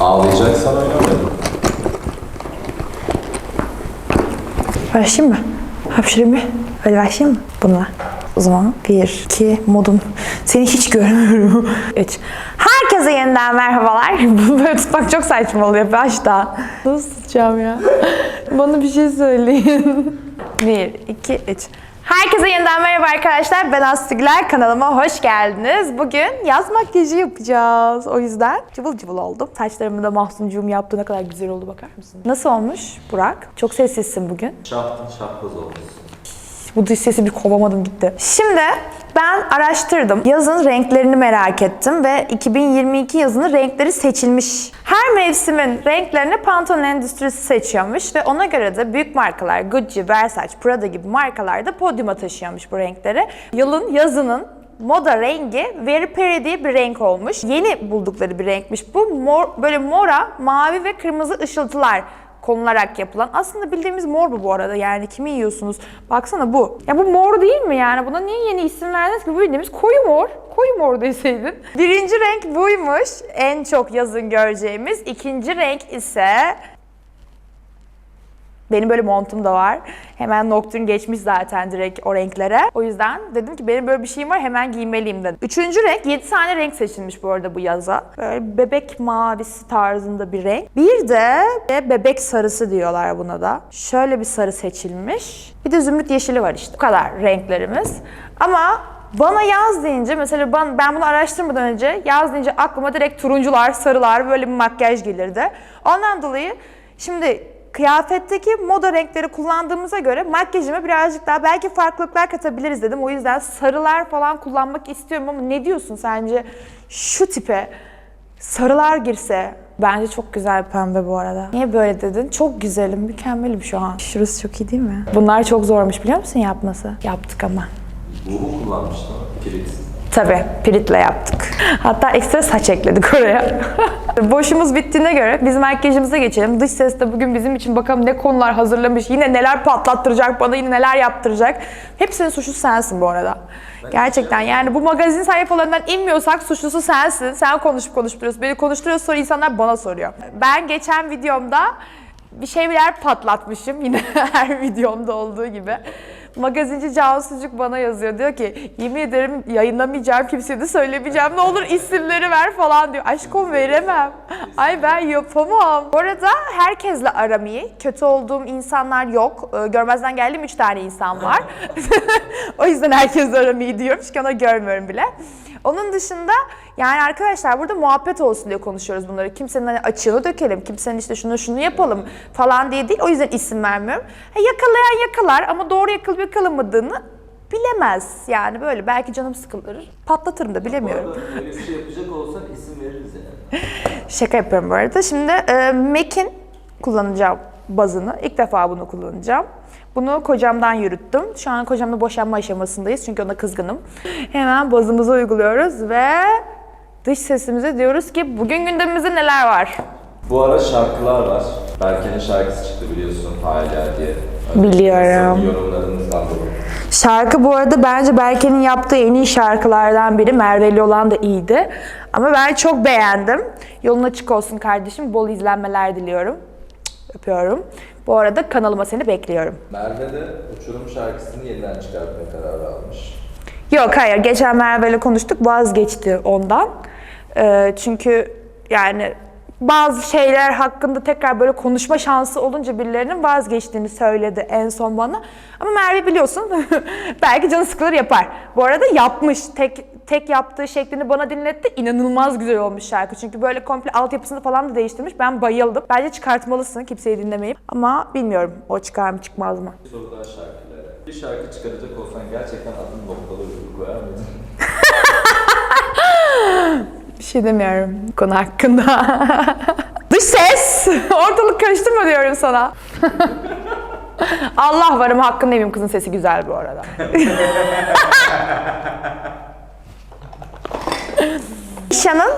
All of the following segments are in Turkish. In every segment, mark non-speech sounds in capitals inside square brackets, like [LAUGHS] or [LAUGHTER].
Ağlayacaksan oynamayalım. Başlayayım mı? Hapşırayım mı? Hadi başlayayım mı? Bununla. O zaman bir, iki, modum. Seni hiç görmüyorum. [LAUGHS] Üç. Herkese yeniden merhabalar. [LAUGHS] Bunu böyle tutmak çok saçma oluyor başta. Nasıl tutacağım ya? [LAUGHS] Bana bir şey söyleyin. Bir, iki, üç. Herkese yeniden merhaba arkadaşlar. Ben Aslı Güler. Kanalıma hoş geldiniz. Bugün yaz makyajı yapacağız. O yüzden cıvıl cıvıl oldum. Saçlarımı da mahsuncuğum yaptı. Ne kadar güzel oldu bakar mısın? Nasıl olmuş Burak? Çok sessizsin bugün. Şaftın şapkaz olmuş. Bu dış bir kovamadım gitti. Şimdi ben araştırdım. Yazın renklerini merak ettim ve 2022 yazının renkleri seçilmiş. Her mevsimin renklerini Pantone Endüstrisi seçiyormuş ve ona göre de büyük markalar Gucci, Versace, Prada gibi markalar da podyuma taşıyormuş bu renkleri. Yılın yazının moda rengi Very Peri diye bir renk olmuş. Yeni buldukları bir renkmiş bu. Mor, böyle mora, mavi ve kırmızı ışıltılar konularak yapılan. Aslında bildiğimiz mor bu bu arada. Yani kimi yiyorsunuz? Baksana bu. Ya bu mor değil mi yani? Buna niye yeni isim verdiniz ki? Bu bildiğimiz koyu mor. Koyu mor deseydin. Birinci renk buymuş. En çok yazın göreceğimiz. İkinci renk ise benim böyle montum da var. Hemen Nocturne geçmiş zaten direkt o renklere. O yüzden dedim ki benim böyle bir şeyim var hemen giymeliyim dedim. Üçüncü renk 7 tane renk seçilmiş bu arada bu yaza. Böyle bebek mavisi tarzında bir renk. Bir de bebek sarısı diyorlar buna da. Şöyle bir sarı seçilmiş. Bir de zümrüt yeşili var işte. Bu kadar renklerimiz. Ama bana yaz deyince mesela ben, ben bunu araştırmadan önce yaz deyince aklıma direkt turuncular, sarılar böyle bir makyaj gelirdi. Ondan dolayı şimdi kıyafetteki moda renkleri kullandığımıza göre makyajıma birazcık daha belki farklılıklar katabiliriz dedim. O yüzden sarılar falan kullanmak istiyorum ama ne diyorsun sence şu tipe sarılar girse? Bence çok güzel pembe bu arada. Niye böyle dedin? Çok güzelim, mükemmelim şu an. Şurası çok iyi değil mi? Bunlar çok zormuş biliyor musun yapması? Yaptık ama. Ruhu kullanmıştın ama. Tabii, piritle yaptık. Hatta ekstra saç ekledik oraya. [LAUGHS] Boşumuz bittiğine göre biz makyajımıza geçelim. Dış ses de bugün bizim için bakalım ne konular hazırlamış, yine neler patlattıracak bana, yine neler yaptıracak. Hepsinin suçlusu sensin bu arada. Gerçekten yani bu magazin sayfalarından inmiyorsak suçlusu sensin. Sen konuşup duruyorsun. Beni konuşturuyorsun sonra insanlar bana soruyor. Ben geçen videomda bir şeyler patlatmışım [LAUGHS] yine her videomda olduğu gibi. Magazinci Cansucuk bana yazıyor diyor ki yemin ederim yayınlamayacağım kimseye de söylemeyeceğim ne olur isimleri ver falan diyor. Aşkım veremem. Ay ben yapamam. Bu arada herkesle aram iyi. Kötü olduğum insanlar yok. Ee, Görmezden geldiğim 3 tane insan var. [LAUGHS] o yüzden herkesle aram iyi diyorum çünkü onu görmüyorum bile. Onun dışında yani arkadaşlar burada muhabbet olsun diye konuşuyoruz bunları. Kimsenin hani açığını dökelim, kimsenin işte şunu şunu yapalım falan diye değil. O yüzden isim vermiyorum. Ha, yakalayan yakalar ama doğru yakalıp yakalamadığını bilemez. Yani böyle belki canım sıkılır. Patlatırım da bilemiyorum. Öyle bir şey yapacak olsan isim veririz yani. [LAUGHS] Şaka yapıyorum bu arada. Şimdi e, MAC'in kullanacağım bazını. İlk defa bunu kullanacağım. Bunu kocamdan yürüttüm. Şu an kocamla boşanma aşamasındayız çünkü ona kızgınım. Hemen bazımızı uyguluyoruz ve dış sesimize diyoruz ki bugün gündemimizde neler var? Bu ara şarkılar var. Berke'nin şarkısı çıktı biliyorsun hala diye. Biliyorum. Yorumlarınızdan dolayı. Şarkı bu arada bence Berke'nin yaptığı en iyi şarkılardan biri. Merveli olan da iyiydi. Ama ben çok beğendim. Yolun açık olsun kardeşim. Bol izlenmeler diliyorum. Cık, Öpüyorum. Bu arada kanalıma seni bekliyorum. Merve de Uçurum şarkısını yeniden çıkartmaya kararı almış. Yok hayır. Geçen Merve'yle konuştuk. Vazgeçti ondan. Ee, çünkü yani bazı şeyler hakkında tekrar böyle konuşma şansı olunca birilerinin vazgeçtiğini söyledi en son bana. Ama Merve biliyorsun [LAUGHS] belki canı sıkılır yapar. Bu arada yapmış. Tek tek yaptığı şeklini bana dinletti. İnanılmaz güzel olmuş şarkı. Çünkü böyle komple altyapısını falan da değiştirmiş. Ben bayıldım. Bence çıkartmalısın kimseyi dinlemeyip. Ama bilmiyorum o çıkar mı çıkmaz mı? Bir soru daha şarkılara. Bir şarkı çıkaracak olsan gerçekten adını noktalı virgül koyar mıydın? [LAUGHS] Bir şey demiyorum konu hakkında. [LAUGHS] Dış ses! [LAUGHS] Ortalık karıştırma diyorum sana. Allah varım hakkında yemeyeyim kızın sesi güzel bu arada. Nişan'ın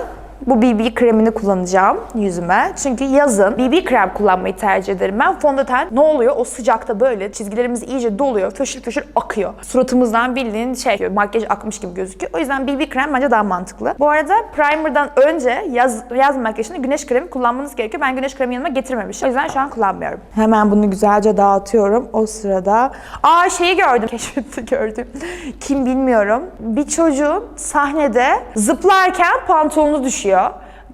bu BB kremini kullanacağım yüzüme. Çünkü yazın BB krem kullanmayı tercih ederim. Ben fondöten ne oluyor? O sıcakta böyle çizgilerimiz iyice doluyor. Föşür föşür akıyor. Suratımızdan bildiğin şey makyaj akmış gibi gözüküyor. O yüzden BB krem bence daha mantıklı. Bu arada primer'dan önce yaz, yaz makyajında güneş kremi kullanmanız gerekiyor. Ben güneş kremi yanıma getirmemişim. O yüzden şu an kullanmıyorum. Hemen bunu güzelce dağıtıyorum. O sırada aa şeyi gördüm. [LAUGHS] Keşfette gördüm. Kim bilmiyorum. Bir çocuğun sahnede zıplarken pantolonu düşüyor.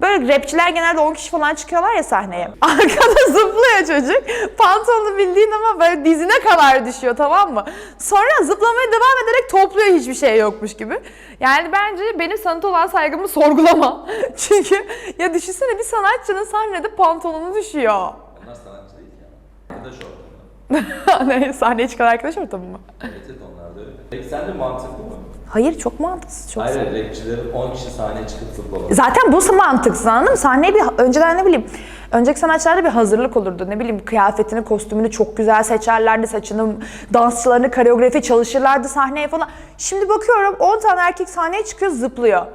Böyle rapçiler genelde 10 kişi falan çıkıyorlar ya sahneye. Arkada [LAUGHS] zıplıyor çocuk. Pantolonu bildiğin ama böyle dizine kadar düşüyor tamam mı? Sonra zıplamaya devam ederek topluyor hiçbir şey yokmuş gibi. Yani bence benim sanata olan saygımı sorgulama. [LAUGHS] Çünkü ya düşünsene bir sanatçının sahnede pantolonu düşüyor. Onlar sanatçı değil ki. Arkadaş ortamı. [LAUGHS] ne, sahneye çıkan arkadaş ortamı mı? Evet evet onlar da öyle. Peki sence mantıklı mı? Hayır çok mantıksız. Çok Hayır rapçilerin 10 kişi sahneye çıkıp zıplamalı. Zaten bu mantıksız anladın mı? Sahneye bir önceden ne bileyim önceki sanatçılarda bir hazırlık olurdu. Ne bileyim kıyafetini, kostümünü çok güzel seçerlerdi. Saçını, dansçılarını, koreografi çalışırlardı sahneye falan. Şimdi bakıyorum 10 tane erkek sahneye çıkıyor zıplıyor.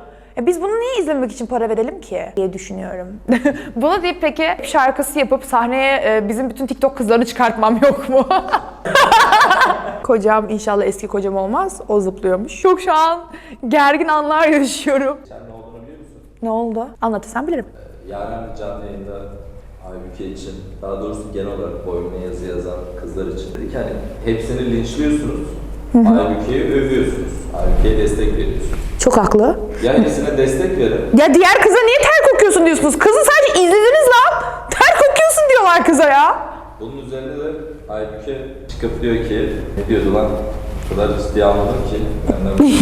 E biz bunu niye izlemek için para verelim ki diye düşünüyorum. [LAUGHS] bunu deyip peki şarkısı yapıp sahneye e, bizim bütün TikTok kızlarını çıkartmam yok mu? [LAUGHS] kocam inşallah eski kocam olmaz. O zıplıyormuş. Çok şu an gergin anlar yaşıyorum. Sen ne olduğunu biliyor musun? Ne oldu? Anlatırsan bilirim. Yarın canlı yayında Aybüke için, daha doğrusu genel olarak boynuna yazı yazan kızlar için dedi ki hani hepsini linçliyorsunuz, Aybüke'yi övüyorsunuz, Aybüke'ye destek veriyorsunuz. Çok haklı. Ya hepsine destek verin, Ya diğer kıza niye ter kokuyorsun diyorsunuz? Kızı sadece izlediniz lan. Ter kokuyorsun diyorlar kıza ya. Bunun üzerine de Aybüke çıkıp diyor ki, ne diyordu lan? O kadar ciddiye almadım ki. Ben de,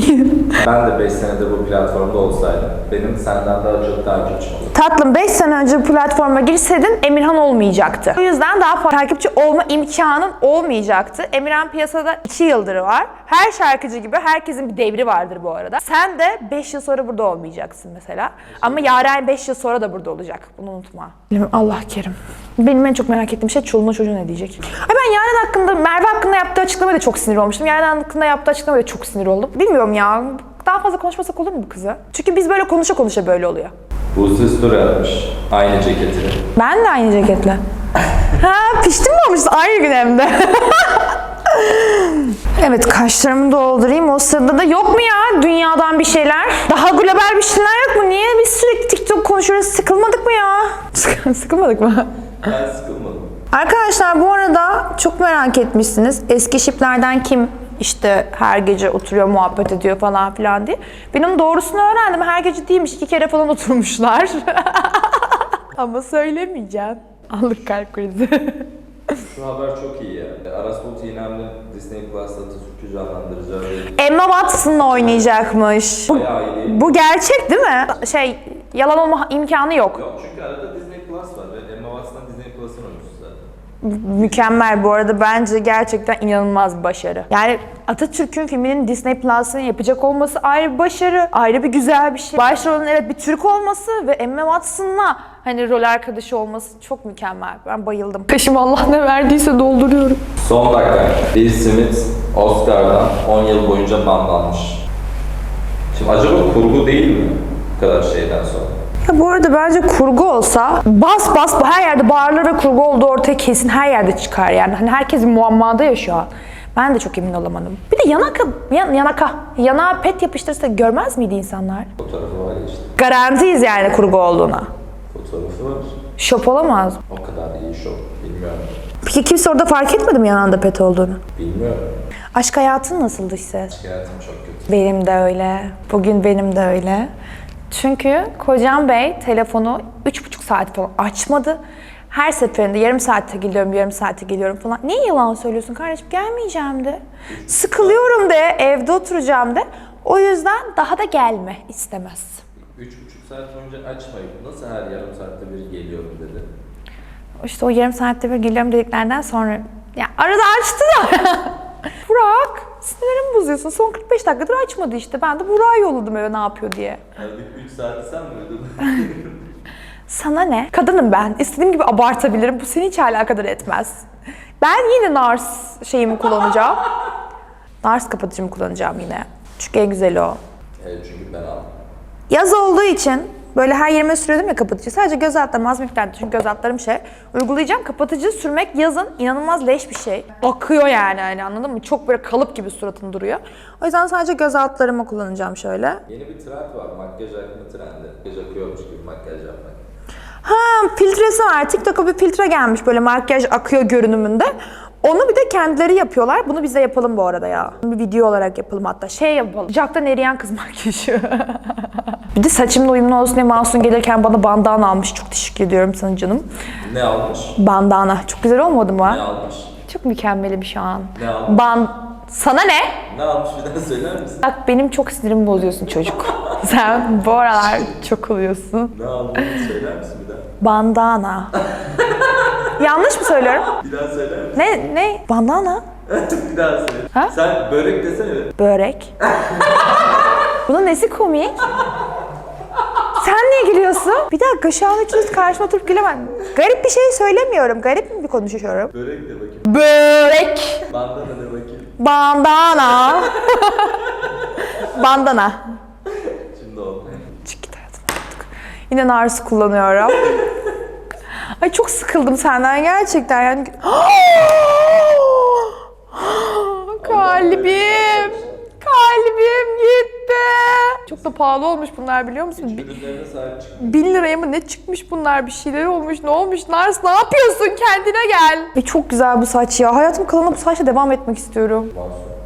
[LAUGHS] ben de 5 senedir bu platformda olsaydım, benim senden daha çok takipçim olurdu. Tatlım 5 sene önce bu platforma girseydin Emirhan olmayacaktı. O yüzden daha fazla takipçi olma imkanın olmayacaktı. Emirhan piyasada 2 yıldır var. Her şarkıcı gibi herkesin bir devri vardır bu arada. Sen de 5 yıl sonra burada olmayacaksın mesela. Ama Yaren 5 yıl sonra da burada olacak. Bunu unutma. Allah kerim. Benim en çok merak ettiğim şey çoluğuna çocuğu ne diyecek? Ay ben Yaren hakkında, Merve hakkında yaptığı açıklamaya da çok sinir olmuştum. Yaren hakkında yaptığı açıklamaya çok sinir oldum. Bilmiyorum ya. Daha fazla konuşmasak olur mu bu kızı? Çünkü biz böyle konuşa konuşa böyle oluyor. Buse Story atmış, aynı ceketini. Ben de aynı ceketle. [LAUGHS] ha piştin mi olmuşsun? Aynı gün hem de. [LAUGHS] evet kaşlarımı doldurayım. O sırada da yok mu ya dünyadan bir şeyler? Daha global bir şeyler yok mu? Niye biz sürekli TikTok konuşuyoruz? Sıkılmadık mı ya? [LAUGHS] Sıkılmadık mı? Ben sıkılmadım. Arkadaşlar bu arada çok merak etmişsiniz. Eski şiplerden kim işte her gece oturuyor muhabbet ediyor falan filan diye. Ben onun doğrusunu öğrendim. Her gece değilmiş. iki kere falan oturmuşlar. [LAUGHS] Ama söylemeyeceğim. Aldık kalp krizi. [LAUGHS] Şu haber çok iyi ya. Aras Bulut İynemli Disney Plus'ta Atatürk'ü canlandıracağı bir Emma Watson'la oynayacakmış. Bu, bayağı iyi bu gerçek değil mi? Şey yalan olma imkanı yok. Yok çünkü arada Disney Plus var ve Emma Watson Disney Plus'ın oyuncusu zaten. Mükemmel bu arada bence gerçekten inanılmaz bir başarı. Yani Atatürk'ün filminin Disney Plus'ın yapacak olması ayrı bir başarı, ayrı bir güzel bir şey. Başrolün evet bir Türk olması ve Emma Watson'la hani rol arkadaşı olması çok mükemmel. Ben bayıldım. Kaşım Allah ne verdiyse dolduruyorum. Son dakika. Will Smith Oscar'dan 10 yıl boyunca banlanmış. Şimdi acaba kurgu değil mi bu kadar şeyden sonra? Ya bu arada bence kurgu olsa bas bas her yerde bağırlara kurgu olduğu ortaya kesin her yerde çıkar yani. Hani herkes muammada ya şu an. Ben de çok emin olamadım. Bir de yanaka, yan, yanaka, yana pet yapıştırsa görmez miydi insanlar? Fotoğrafı var ya işte. Garantiyiz yani kurgu olduğuna. Fotoğrafı var. Şop olamaz. O kadar iyi şov. Bilmiyorum. Peki kimse orada fark etmedi mi yanında pet olduğunu? Bilmiyorum. Aşk hayatın nasıldı işte? Hayatım çok kötü. Benim de öyle. Bugün benim de öyle. Çünkü kocam bey telefonu üç buçuk saat falan açmadı. Her seferinde yarım saatte geliyorum, yarım saatte geliyorum falan. Niye yalan söylüyorsun kardeşim? Gelmeyeceğim de. Sıkılıyorum de, evde oturacağım de. O yüzden daha da gelme istemez. Üç buçuk saat boyunca açmayıp nasıl her yarım saatte bir geliyorum dedi. İşte o yarım saatte bir geliyorum dediklerden sonra ya arada açtı da. [LAUGHS] Burak sinirimi bozuyorsun. Son 45 dakikadır açmadı işte. Ben de Burak'ı yolladım eve ne yapıyor diye. Aradaki 3 saati sen mi ödedin? [LAUGHS] Sana ne? Kadınım ben. İstediğim gibi abartabilirim. Bu seni hiç alakadar etmez. Ben yine Nars şeyimi kullanacağım. [LAUGHS] Nars kapatıcımı kullanacağım yine. Çünkü en güzeli o. evet çünkü ben aldım. Yaz olduğu için Böyle her yerime sürüyordum ya kapatıcı. Sadece göz altlarım az miktarda çünkü göz altlarım şey. Uygulayacağım. Kapatıcı sürmek yazın inanılmaz leş bir şey. Akıyor yani hani anladın mı? Çok böyle kalıp gibi suratın duruyor. O yüzden sadece göz altlarımı kullanacağım şöyle. Yeni bir trend var. Makyaj akımı trendi. Makyaj akıyormuş gibi makyaj yapmak. Ha filtresi var. TikTok'a bir filtre gelmiş böyle makyaj akıyor görünümünde. Onu bir de kendileri yapıyorlar. Bunu biz de yapalım bu arada ya. Bir video olarak yapalım hatta. Şey yapalım. Sıcaktan eriyen kız makyajı. [LAUGHS] bir de saçımla uyumlu olsun diye Masum gelirken bana bandana almış. Çok teşekkür ediyorum sana canım. Ne almış? Bandana. Çok güzel olmadı mı? Ne almış? Çok mükemmelim şu an. Ne almış? Ban... Sana ne? Ne almış bir daha söyler misin? Bak benim çok sinirimi bozuyorsun çocuk. [LAUGHS] Sen bu aralar çok oluyorsun. Ne aldığını söyler misin bir daha? Bandana. Yanlış mı söylüyorum? Bir daha söyler misin? Ne? Ne? Bandana? [LAUGHS] bir daha söyle. Ha? Sen börek desene. Börek. [LAUGHS] Bunun nesi komik? Niye gülüyorsun? Bir dakika şu an hiç karşıma oturup gülemem. Garip bir şey söylemiyorum. Garip mi bir konuşuyorum? Börek de bakayım. Börek. Bandana de bakayım. Bandana. [LAUGHS] Bandana. Şimdi oldu. Çık git hayatım artık. Yine Nars kullanıyorum. [LAUGHS] Ay çok sıkıldım senden gerçekten yani. [GASPS] Kalbim. Kalbim gitti. Çok da pahalı olmuş bunlar biliyor musun? Ürünlerine sahip. Bin liraya mı ne çıkmış bunlar bir şeyler olmuş ne olmuş Nars ne yapıyorsun kendine gel. Ve çok güzel bu saç ya hayatım kalanı bu saçla devam etmek istiyorum. Masum.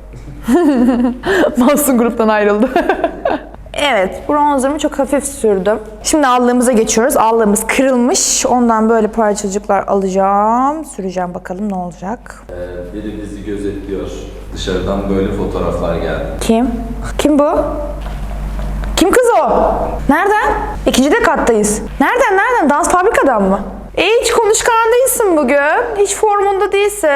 [LAUGHS] Mahsun gruptan ayrıldı. [LAUGHS] evet, bronzerımı çok hafif sürdüm. Şimdi allığımıza geçiyoruz. Allığımız kırılmış. Ondan böyle parçacıklar alacağım. Süreceğim bakalım ne olacak. Ee, biri bizi gözetliyor. Dışarıdan böyle fotoğraflar geldi. Kim? Kim bu? Kim kız o? Nereden? İkinci de kattayız. Nereden nereden? Dans fabrikadan mı? E, hiç konuşkan değilsin bugün. Hiç formunda değilsin.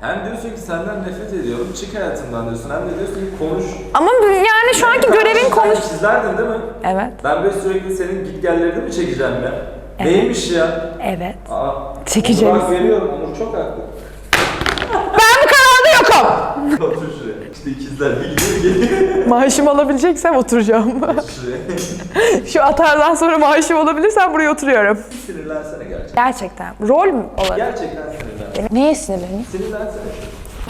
Hem diyorsun ki senden nefret ediyorum, çık hayatımdan diyorsun. Hem de diyorsun ki konuş. Ama yani şu anki. Sen çizerdin değil mi? Evet, Ben böyle sürekli senin gitgellerini mi çekeceğim ya? Neymiş ya? evet. Aa, Çekeceğiz. Onur hak veriyorum, Onur çok haklı. [LAUGHS] Ben bu kanalda yokum. Otur şuraya. İşte ikizler bir gidiyor geliyor. Maaşımı alabileceksem oturacağım. şuraya. [LAUGHS] Şu atardan sonra maaşım olabilirsem buraya oturuyorum. Sinirlensene gerçekten. Gerçekten. Rol mü olarak? Gerçekten sinirlen. Neye sinirleneyim? Sinirlensene.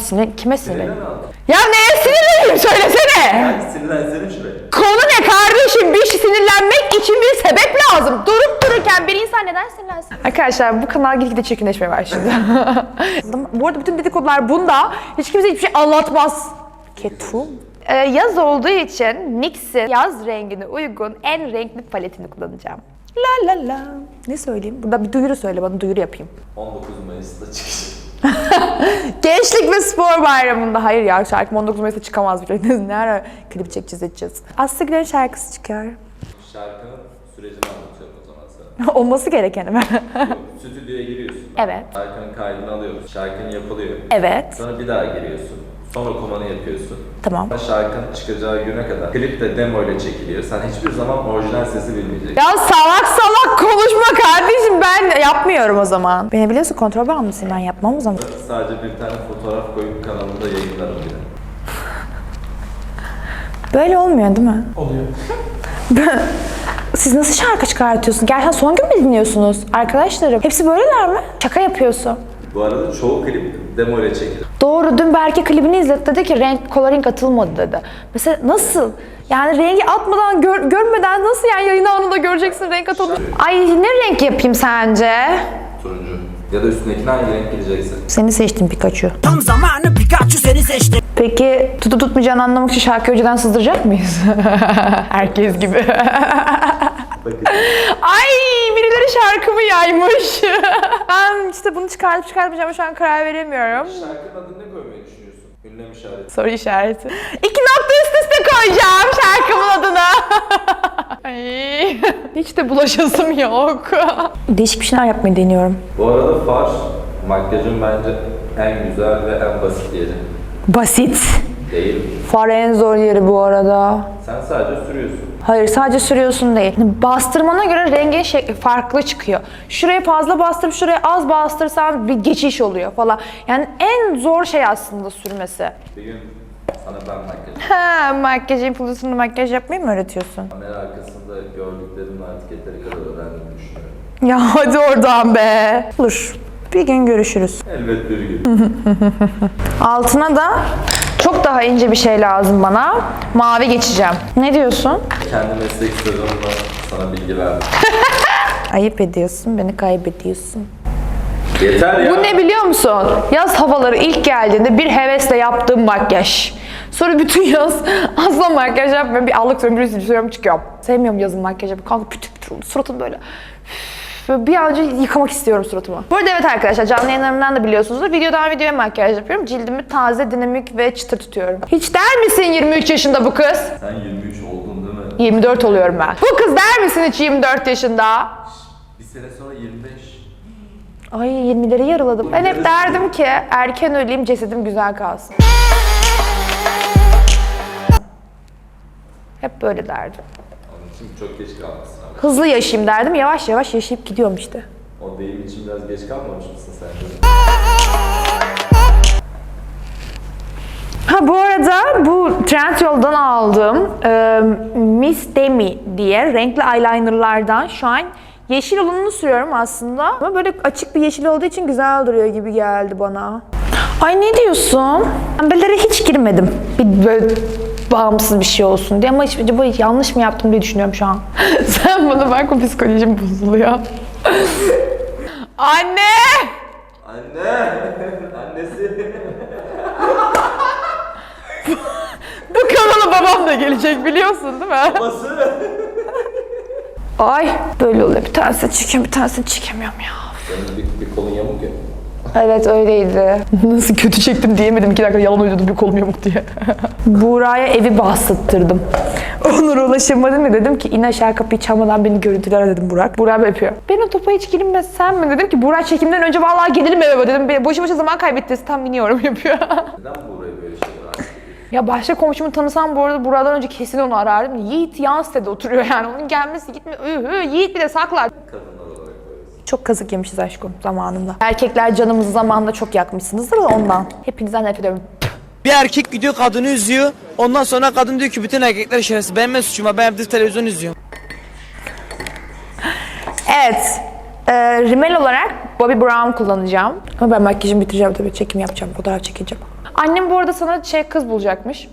Sinir, kime abi. Ya neye sinirleneyim söylesene. Hadi sinirlensene şuraya. Konu ne kardeşim? Bir şey sinirlenmek için bir sebep lazım. Durup dururken bir insan neden sinirlensin? Arkadaşlar bu kanal gitgide çirkinleşmeye başladı. [LAUGHS] bu arada bütün dedikodular bunda. Hiç kimse hiçbir şey anlatmaz. Ketum. Ee, yaz olduğu için NYX'in yaz rengine uygun en renkli paletini kullanacağım. La la la. Ne söyleyeyim? Burada bir duyuru söyle bana duyuru yapayım. 19 Mayıs'ta çıkacak. [LAUGHS] Gençlik ve spor bayramında. Hayır ya şarkım 19 Mayıs'ta çıkamaz bile. [LAUGHS] Ne ara klip çekeceğiz edeceğiz. Aslı Güler'in şarkısı çıkar. Şarkının sürecini anlatıyorum o zaman sana. [LAUGHS] Olması gerekeni mi? Stüdyoya giriyorsun. Evet. Şarkının kaydını alıyoruz. Şarkın yapılıyor. evet. Sonra bir daha giriyorsun. Sonra komanı yapıyorsun. Tamam. Şarkının çıkacağı güne kadar klip de demo ile çekiliyor. Sen hiçbir zaman orijinal sesi bilmeyeceksin. Ya salak salak konuşma yapmıyorum o zaman. Beni biliyorsun kontrol bağımlısıyım ben yapmam o zaman. Sadece bir tane fotoğraf koyup kanalımda yayınlarım bile. Böyle olmuyor değil mi? Oluyor. Siz nasıl şarkı çıkartıyorsun? Gerçekten son gün mü dinliyorsunuz? Arkadaşlarım hepsi böyleler mi? Şaka yapıyorsun. Bu arada çoğu klip demo ile çekilir. Doğru dün Berke klibini izletti dedi ki renk coloring atılmadı dedi. Mesela nasıl? Yani rengi atmadan gör- görmeden nasıl yani yayın anında göreceksin renk atılmış. Ay ne renk yapayım sence? Turuncu. Ya da üstündekine hangi renk gideceksin? Seni seçtim Pikachu. Tam zamanı Pikachu seni seçti. Peki tutup tutmayacağını anlamak için şarkı önceden sızdıracak mıyız? [LAUGHS] Herkes gibi. Ay birileri şarkımı yaymış. [LAUGHS] ben işte bunu çıkartıp çıkartmayacağıma şu an karar veremiyorum. Şarkının adını ne? Ünlem işareti. Soru işareti. İki nokta üst üste koyacağım şarkımın adını. [LAUGHS] Ay, hiç de bulaşasım yok. [LAUGHS] Değişik bir şeyler yapmayı deniyorum. Bu arada far makyajın bence en güzel ve en basit yeri. Basit. Değil. Far en zor yeri bu arada. Sen sadece sürüyorsun. Hayır sadece sürüyorsun değil. Bastırmana göre rengin şekli farklı çıkıyor. Şuraya fazla bastırıp şuraya az bastırsan bir geçiş oluyor falan. Yani en zor şey aslında sürmesi. Bir gün sana ben makyaj Ha, makyaj influencer'ını makyaj yapmayı mı öğretiyorsun? kamera arkasında gördüklerimle artık kadar öğrendiğimi düşünüyorum. Ya hadi oradan be. Olur. Bir gün görüşürüz. Elbet bir gün. [LAUGHS] Altına da çok daha ince bir şey lazım bana. Mavi geçeceğim. Ne diyorsun? Kendi meslek sırrımla sana bilgi verdim. [LAUGHS] Ayıp ediyorsun, beni kaybediyorsun. Yeter ya. Bu ne biliyor musun? Yaz havaları ilk geldiğinde bir hevesle yaptığım makyaj. Sonra bütün yaz [LAUGHS] asla makyaj yapmıyorum. Bir allık sömürü sürüyorum çıkıyorum. Sevmiyorum yazın makyajı. Kanka pütür pütür oldu. Suratım böyle. Böyle bir an önce yıkamak istiyorum suratımı. Bu arada evet arkadaşlar canlı yayınlarımdan da biliyorsunuzdur. Videodan videoya makyaj yapıyorum. Cildimi taze, dinamik ve çıtır tutuyorum. Hiç der misin 23 yaşında bu kız? Sen 23 oldun değil mi? 24 oluyorum ben. Bu kız der misin hiç 24 yaşında? Bir sene sonra 25. Ay 20'leri yarıladım. Ben hep derdim ki erken öleyim cesedim güzel kalsın. Hep böyle derdim. İçin çok geç kalmışsın. Hızlı yaşayayım derdim. Yavaş yavaş yaşayıp gidiyorum işte. O deyim için biraz geç kalmamış mısın sen? Ha bu arada bu Trendyol'dan aldığım e, Miss Demi diye renkli eyelinerlardan şu an yeşil olanını sürüyorum aslında. Ama böyle açık bir yeşil olduğu için güzel duruyor gibi geldi bana. Ay ne diyorsun? Pembelere hiç girmedim. Bir böyle bağımsız bir şey olsun diye ama acaba yanlış mı yaptım diye düşünüyorum şu an. [LAUGHS] Sen bana bak o psikolojim bozuluyor. [LAUGHS] Anne! Anne! [LAUGHS] Annesi! Bu kanala babam da gelecek biliyorsun değil mi? Babası! Ay böyle oluyor. Bir tanesini çekiyorum, bir tanesini çekemiyorum ya. Senin bir, bir kolun yamuk ya. Evet öyleydi. [LAUGHS] Nasıl kötü çektim diyemedim. İki dakika yalan uydurdum bir kolum yamuk diye. [LAUGHS] Buğra'ya evi bahsettırdım. Onur'a ulaşamadım ve dedim ki in aşağı kapıyı çalmadan beni görüntüler dedim Burak. Burak böyle yapıyor. Ben o topa hiç girmezsem mi? Dedim ki Burak çekimden önce vallahi gelirim eve dedim. "Be- Boşu boşuna zaman kaybettiniz tam biniyorum [LAUGHS] yapıyor. Neden buraya böyle şeyler ya başka komşumu tanısam bu arada Burak'dan önce kesin onu arardım. Yiğit yan sitede oturuyor yani. Onun gelmesi gitme. Ühü, Yiğit bir de saklar. Böylesin. Çok kazık yemişiz aşkım zamanında. Erkekler canımızı zamanında çok yakmışsınızdır da ondan. Hepinizden nefret ediyorum. Bir erkek gidiyor kadını üzüyor. Ondan sonra kadın diyor ki bütün erkekler şerefsiz. Benim ne suçum var? Ben evde televizyon izliyorum. Evet. Ee, rimel olarak Bobbi Brown kullanacağım. Ama ben makyajımı bitireceğim tabii. Çekim yapacağım. Fotoğraf çekeceğim. Annem bu arada sana şey kız bulacakmış.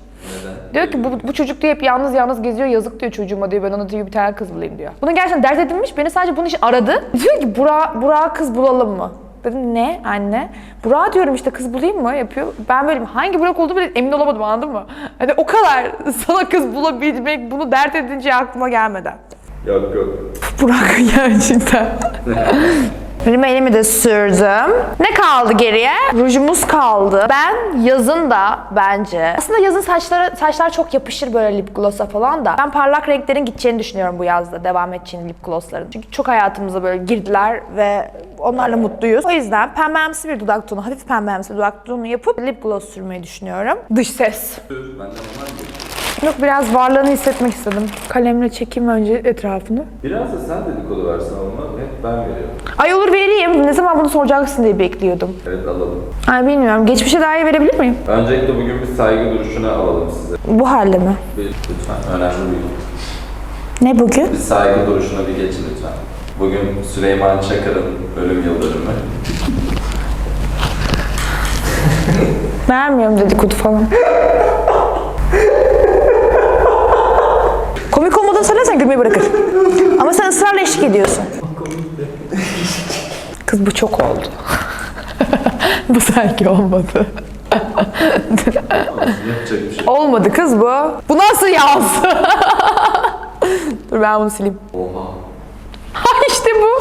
Diyor ki bu, bu çocuk diyor hep yalnız yalnız geziyor yazık diyor çocuğuma diyor ben ona diyor bir tane kız bulayım diyor. Bunu gerçekten dert edinmiş beni sadece bunun için aradı. [LAUGHS] Diyor ki Burak Burak'a kız bulalım mı? Dedim ne anne? Burak diyorum işte kız bulayım mı yapıyor. Ben böyle hangi Burak olduğumu bile emin olamadım anladın mı? Hani o kadar [LAUGHS] sana kız bulabilmek bunu dert edince aklıma gelmeden. Yok yok. Burak [LAUGHS] gerçekten. Rimelimi de sürdüm. Ne kaldı geriye? Rujumuz kaldı. Ben yazın da bence... Aslında yazın saçlara, saçlar çok yapışır böyle lip gloss'a falan da. Ben parlak renklerin gideceğini düşünüyorum bu yazda. Devam edeceğini lip gloss'ların. Çünkü çok hayatımıza böyle girdiler ve onlarla mutluyuz. O yüzden pembemsi bir dudak tonu, hafif pembemsi dudak tonu yapıp lip gloss sürmeyi düşünüyorum. Dış ses. Benden. Yok biraz varlığını hissetmek istedim. Kalemle çekeyim önce etrafını. Biraz da sen dedikodu versen mı? Hep ben veriyorum. Ay olur vereyim. Ne zaman bunu soracaksın diye bekliyordum. Evet alalım. Ay bilmiyorum. Geçmişe dair verebilir miyim? Öncelikle bugün bir saygı duruşuna alalım size. Bu halde mi? Bir, lütfen önemli bir Ne bugün? Bir saygı duruşuna bir geçin lütfen. Bugün Süleyman Çakır'ın ölüm yıl dönümü. Vermiyorum dedikodu falan. [LAUGHS] Komik olmadığını söylersen gülmeyi bırakır. Ama sen ısrarla eşlik ediyorsun. Kız bu çok oldu. [LAUGHS] bu sanki olmadı. Şey. Olmadı kız bu. Bu nasıl yaz? [LAUGHS] Dur ben bunu sileyim. Oha. Ha işte bu.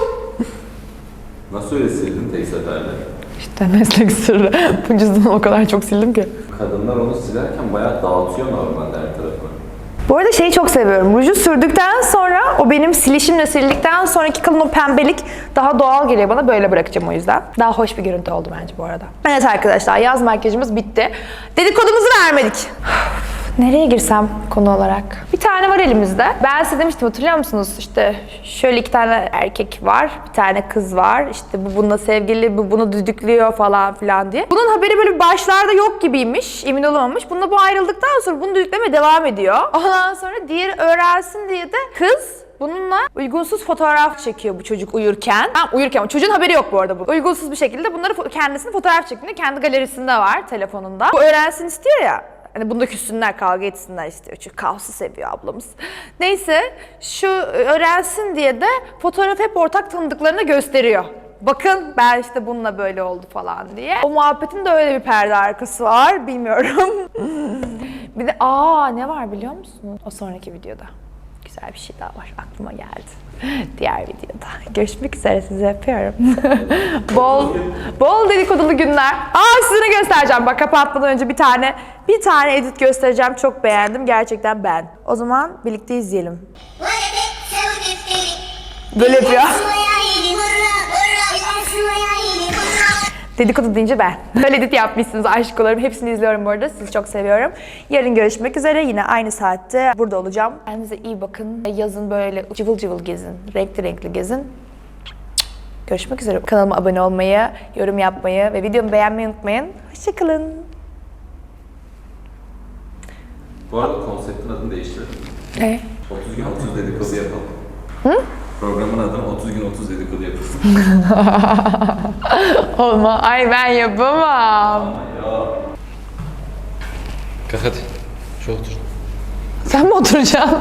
Nasıl öyle sildin tek seferde? İşte meslek sırrı. Bu cüzdanı o kadar çok sildim ki. Kadınlar onu silerken bayağı dağıtıyor normalde her tarafı. Bu arada şeyi çok seviyorum. Ruju sürdükten sonra o benim silişimle sildikten sonraki kalan o pembelik daha doğal geliyor bana. Böyle bırakacağım o yüzden. Daha hoş bir görüntü oldu bence bu arada. Evet arkadaşlar yaz makyajımız bitti. Dedikodumuzu vermedik. Nereye girsem konu olarak? Bir tane var elimizde. Ben size demiştim hatırlıyor musunuz? İşte şöyle iki tane erkek var, bir tane kız var. İşte bu bununla sevgili, bu bunu düdüklüyor falan filan diye. Bunun haberi böyle başlarda yok gibiymiş, emin olamamış. Bununla bu ayrıldıktan sonra bunu düdüklemeye devam ediyor. Ondan sonra diğeri öğrensin diye de kız Bununla uygunsuz fotoğraf çekiyor bu çocuk uyurken. Tam uyurken ama çocuğun haberi yok bu arada bu. Uygunsuz bir şekilde bunları kendisini fotoğraf çektiğinde kendi galerisinde var telefonunda. Bu öğrensin istiyor ya. Hani bunda küssünler, kavga etsinler istiyor. Çünkü kaosu seviyor ablamız. Neyse şu öğrensin diye de fotoğraf hep ortak tanıdıklarına gösteriyor. Bakın ben işte bununla böyle oldu falan diye. O muhabbetin de öyle bir perde arkası var. Bilmiyorum. [LAUGHS] bir de aa ne var biliyor musun? O sonraki videoda. Güzel bir şey daha var. Aklıma geldi. Diğer videoda. Görüşmek üzere sizi öpüyorum. [LAUGHS] bol bol dedikodulu günler. Aa size göstereceğim. Bak kapatmadan önce bir tane bir tane edit göstereceğim. Çok beğendim. Gerçekten ben. O zaman birlikte izleyelim. Böyle yapıyor. Dedikodu deyince ben. Böyle edit yapmışsınız aşkolarım. Hepsini izliyorum bu arada. Sizi çok seviyorum. Yarın görüşmek üzere. Yine aynı saatte burada olacağım. Kendinize iyi bakın. Yazın böyle cıvıl cıvıl gezin. Renkli renkli gezin. Görüşmek üzere. Kanalıma abone olmayı, yorum yapmayı ve videomu beğenmeyi unutmayın. Hoşçakalın. Bu arada konseptin adını değiştirelim. Ne? 30 gün 30 dedikodu yapalım. Hı? Programın adını 30 gün 30 dedikodu yapalım. [LAUGHS] [LAUGHS] Olma. Ay ben yapamam. Kalk hadi. Şu otur. Sen mi oturacaksın?